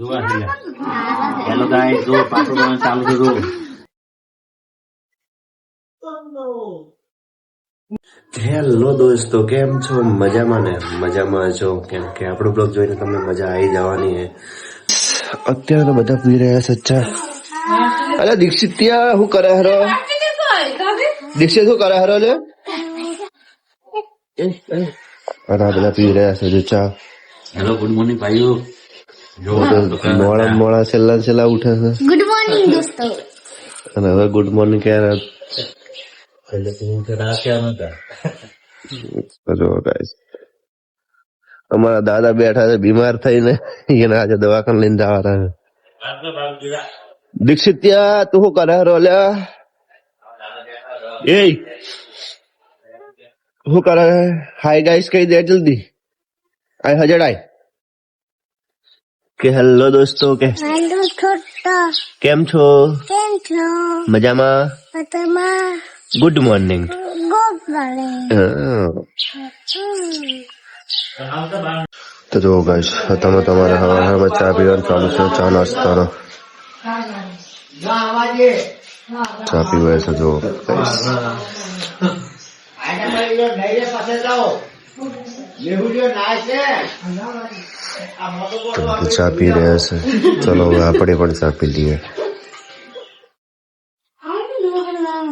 જોવા hello guys જો પાછું જોવાનું ચાલુ છે હેલો દોસ્તો કેમ છો? મજામાં ને? મજામાં છો? કેમ કે આપણો બ્લોગ જોઈને તમને મજા આવી જવાની હે અત્યારે તો બધા પી રહ્યા છે અરે દીક્ષિત ત્યાં શું કરે હરો? દીક્ષિત શું કરે હરો લે. અને આ બધા પી રહ્યા છે જો ચા. હેલો ગુડ મોર્નિંગ ભાઈઓ. મોડા મોડા છેલ્લા છેલ્લા ઉઠે છે. ગુડ મોર્નિંગ દોસ્તો. અને હવે ગુડ મોર્નિંગ ક્યારે પહેલે તો હું તો રાખ્યા નતા. જો guys. અમારા દાદા બેઠા છે બીમાર થઈને. એને આજે દવાખાને લઈને જવા રહ્યા દીક્ષિત ત્યાં તું શું કરે રોલ્યા એ. શું કરે? હાય ગાઈસ કહી દે જલ્દી. આય હજડાય. કે હેલો દોસ્તો કે હેલો છોટા. કેમ છો? કેમ છો? મજામાં? મજામાં. ગુડ મોર્નિંગ ગુડ મોર્નિંગ તો જો ગાઈસ તમે તમારે હવા હવામાં ચા પીવાનું ચાલુ છે ચા નાસ્તાનો. ચા પીવાય છે જો guys. તો બધા ચા પી રહ્યા છે ચલો હવે આપણે પણ ચા પી લઈએ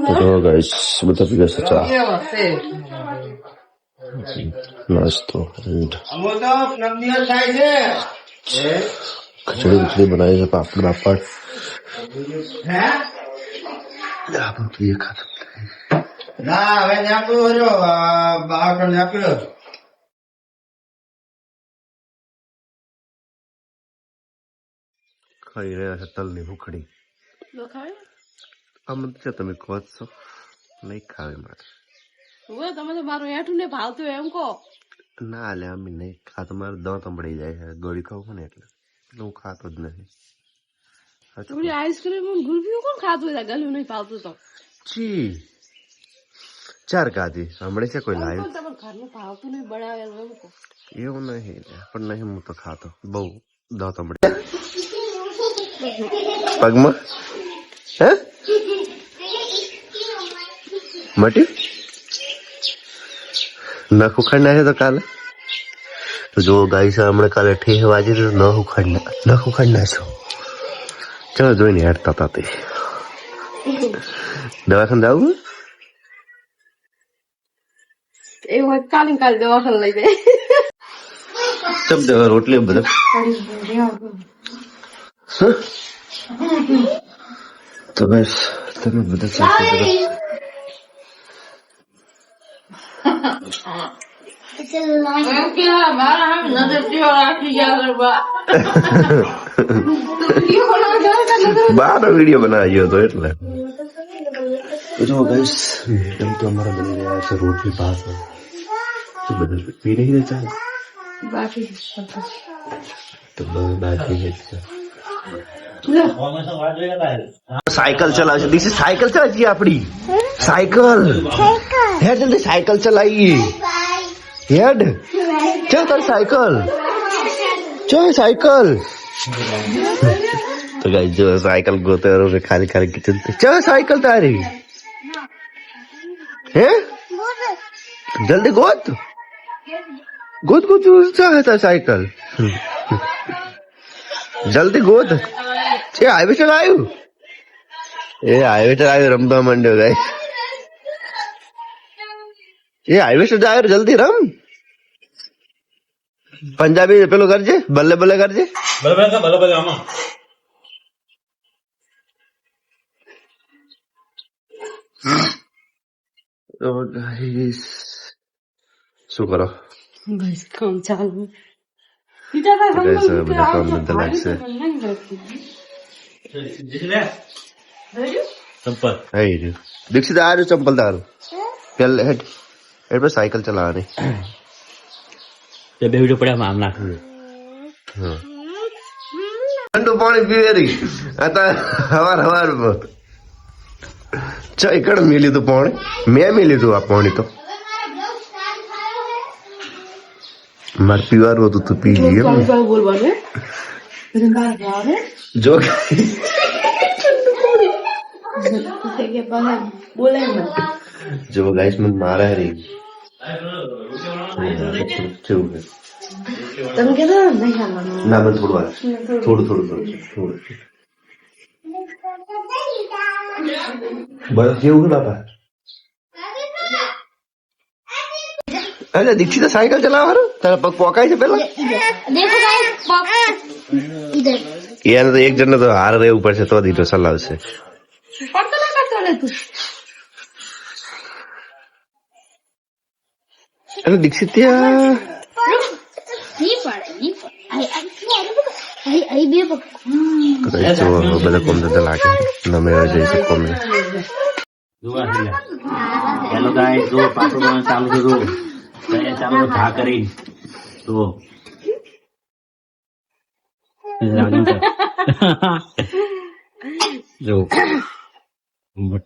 તો જો ગાઈસ બધા પી રહ્યા છે ચા નાસ્તો and ખીચડી ખીચડી બનાવી છે પાપડ પાપડ આપણે તો એ ખાતા ના હવે ન્યાકડું હજો આગળ ન્યાકડું ખાઈ રહ્યા છે તલની ભૂખડી. આમ છે તમે ખોજશો જ છો. નહીં ખાવે મારે. હવે તમે તો મારું હેઠું ને ભાવતું એમ કહો. ના લે અમે નહીં ખાતો. મારે દાંત સંભળી જાય છે. ગોળી ખાવું ને એટલે. હું ખાતો જ નથી. થોડી આઈસ્ક્રીમ ગુલફી કોણ ખાતું હોય? ગલું નહીં ભાવતું તો. છી. ચાર કાધી સાંભળે છે કોઈ લાઈવ તમારે ઘરનું ભાવતું નહીં બનાવેલું એવું નહીં પણ નહીં હું તો ખાતો. બહુ દાંત સંભળાય. પગમાં? હે? મટ્યું નખ ઉખાડ નાખે તો કાલે? તો જો ગાઈ છે હમણાં કાલે ઠેહ વાજી તો નખ ઉખાડ ના નખ ઉખાડ નાખ્યો. ચલો જોઈને હેડતા હતા તે. દવાખાને જવું એવું કાલે કાલે દવાખાને લઈ જાય. ચમ દેવા રોટલી બધા? તો બસ તમે બધા સાથે બાર વીડિયો બનાવ્યો હતો એટલે જો ગઈશ એમ તો અમારા બની રહ્યા છે રોટલી ભાત તો બધા પી રહી બાકી તો બાકી છે સાયકલ ચલાવશે દીસી સાયકલ ચલાવી આપડી સાયકલ. હેડ, જલ્દી સાયકલ ચલાવી હેડ. ચલ તારી સાયકલ. ચલ સાયકલ. તો ગાઈ જો સાયકલ ગોતે ખાલી ખાલી કિચન ચલ સાયકલ તારી. હે? જલ્દી ગોત ગોત ગોત. ચાલ તારી સાયકલ. જલ્દી ગોત. એ હાઈવે ચલ આવ્યું એ હાઈવે ચલ આવ્યું રમવા માંડ્યો ગાય એ હાઈવે ચલ આવ્યો જલ્દી રમ. પંજાબી પેલું કરજે બલ્લે બલ્લે કરજે. છે આમાં. શું કરો? બસ કામ ચાલુ. ભાઈ તો નહીં રહેતું. જોયું? સંપત આઈ રહ્યું દીક્ષિત આ રહ્યું ચંપલ તારું પેલ હેડ હેડ પર સાયકલ ચલાવવાની તે બે વીડિયો પડ્યા આમ નાખ હા. ઠંડુ પાણી પીવે રહી આ તો હવાર હવાર ચા એકડ મેં લીધું પાણી મેં મેં લીધું આ પાણી તો મારે પીવાનું હતું તું પી લઈએ? જો જો ગાઈસ મને મારે હરી કેવું છે તમે કહેતો નહીં ખાવાનું ના મને થોડું હાલ. થોડું થોડું થોડું થોડું. બસ કેવું છે બાપા? અરે દીક્ષિત સાયકલ ચલાવ હર તારા પગ પોકાય છે પેલા દેખો યાર તો એક જણને તો હાર રે ઉપર છે તો દીઠો ચલાવશે અરે દીક્ષિત ત્યાં નહીં પડે ચાલુ છે ચાલુ ઘા કરી જો જો.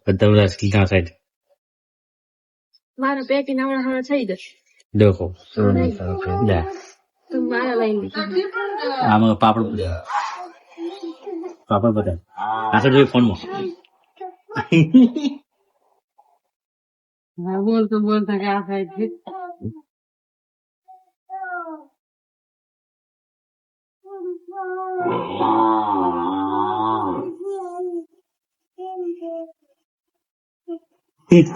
બધા સાઈડ મારા નાવડા થઈ જશે. દેખો. તું આમાં પાપડ પાપડ બધા. આગળ જોઈએ ફોનમાં. બોલતો બોલતો કે આ સાઈડ થી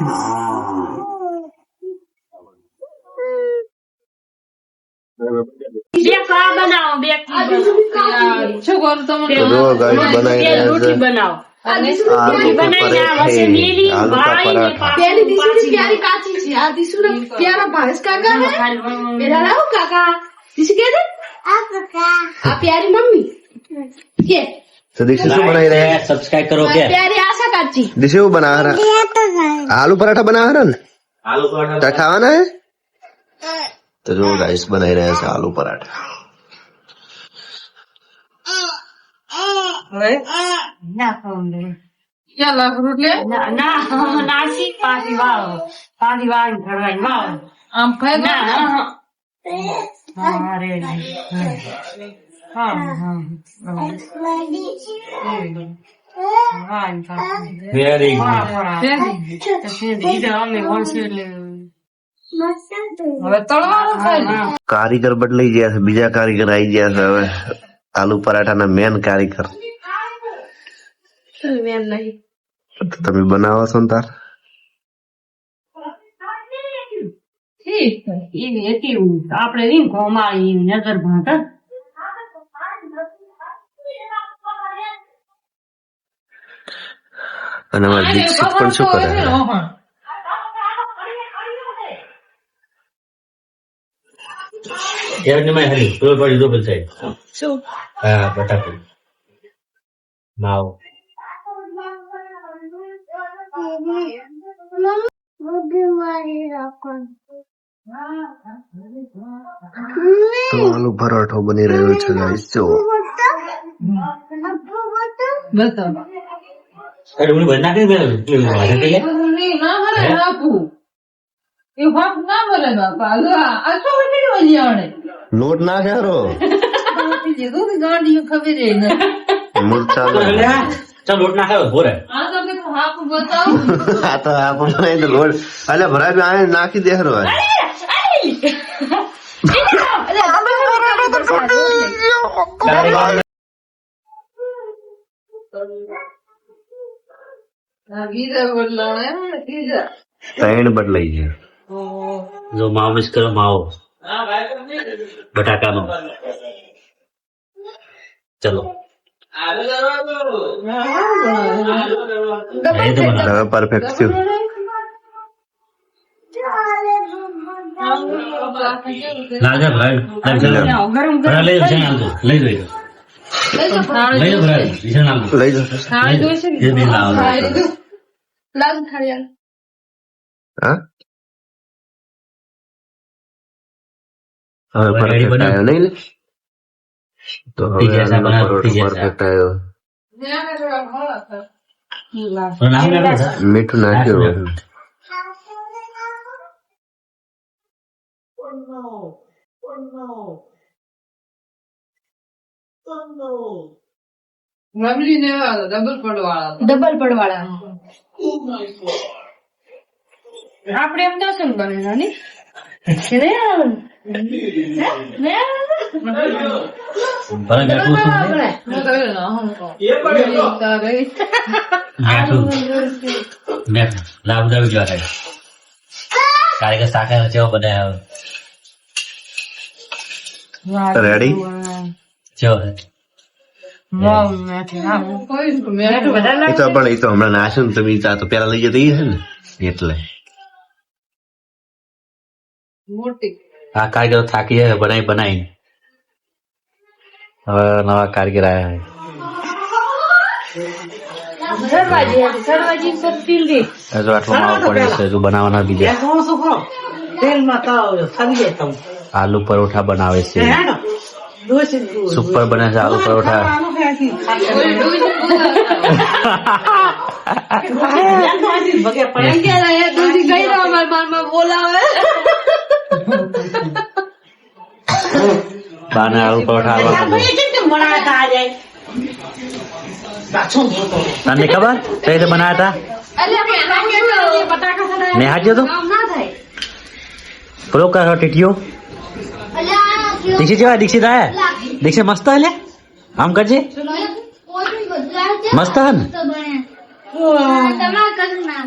બે કા બનાવો બે શું કરું તમે તો જો ગાઈસ બનાવી રહ્યા છે બનાવો આલુ કે પરાઠે આલુ કા પરાઠા प्यारी दिसू प्यारी काची छी आ दिसू प्यारा भास काका है मेरा राव काका दिसू के दे आपका आ प्यारी मम्मी के તો દીક્ષિત શું બનાવી રહ્યા સબસ્ક્રાઇબ કરો કે प्यारी आशा काची દીક્ષિત શું બનાવ રહ્યા ये तो गाइस આલુ પરાઠા બનાવ રહ્યા ને આલુ પરાઠા તારે ખાવાના હે તો જો ગાઈસ બનાવી રહ્યા છે આલુ પરાઠા क्या लाख रोटले ના ના નાસી પાછી વાવ પાછી વાવ ઘડવાની વાવ आम खाए ના હા હા રે હા હા વેરી કારીગર બદલાઈ ગયા છે બીજા કારીગર આવી ગયા છે હવે આલુ પરાઠાના મેન કારીગર મેન નહીં તો તમે બનાવો છો ને તાર આપણે નગર ભાંત અને અમારે દીક્ષિત પણ શું કરે? તો પરાઠો બની રહ્યો છે હું બંધ નાખી લે નહીં ના ભરે બાપુ એ ભાગ ના ભરે બાપા. આ આ તો વળી વળી આવડે લોટ ના ખેરો કીધું કે ગાંડી ખબર હે ને. મુરચા ચાલ. લોટ નાખે ભોરે. આ તો કે હાફ બતાવ. આ તો આપ બનાવી તો લોટ. અલે ભરાય આ નાખી દે હરો આ ગીરા બદલાવે એમ ને ગીરા ત્રણ બદલાઈ છે જો માવો મિક્સ કરો માવો. બટાકાનો. ચલો. હવે પરફેક્ટ થયું. લાગે ભાઈ. લઈ લઈ લઈ જો ભરા જશે નાખજો લઈ જશે થાળી જોઈશે ને? એ બી લાવો થાળી આલ. હા? હવે હવે પરફેક્ટ આવ્યો નહીં લે? તો હવે. પરફેક્ટ આવ્યો. ધ્યાન થોડા ઘણા થાય. પણ નામ રબડી ને ડબલ પડવાળા ડબલ પડવાળા આપણે એમ દર્શન બને નાની છું ને? જો તો પણ એ તો હમણાં નાશે ને તમે તો પેલા લઈ જતી છે ને એટલે. આ કારીગરો થાકી જાય બનાવી બનાવી હવે નવા કારીગર આવ્યા છે. હજુ આટલો માવો પડ્યો છે હજુ બીજા. આલુ પરોઠા બનાવે છે. સુપર બને છે આલુ પરોઠા બાને આલુ પરોઠા તને ખબર કઈ રીતે બનાવ્યા હતા નેહાજ્યો તો પેલો કરો ટીટીઓ દીક્ષિત કેવા દીક્ષિત આયા દીક્ષિત મસ્ત હે આમ કરજે મસ્ત હે ને તમારે કશું ના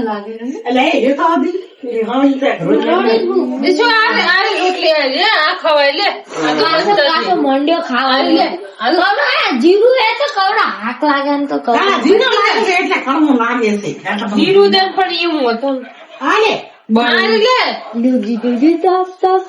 લાગે આ આ રોટલી આ લે આ ખવાય લે આ તો મસ્ત મંડ્યો ખાવા લે કવડા જીરું એ તો કવડા હાક લાગે ને તો કવડા જીરું દે પણ એવું હતું હાલે બહાર લે દૂધી દૂધી તપ તપ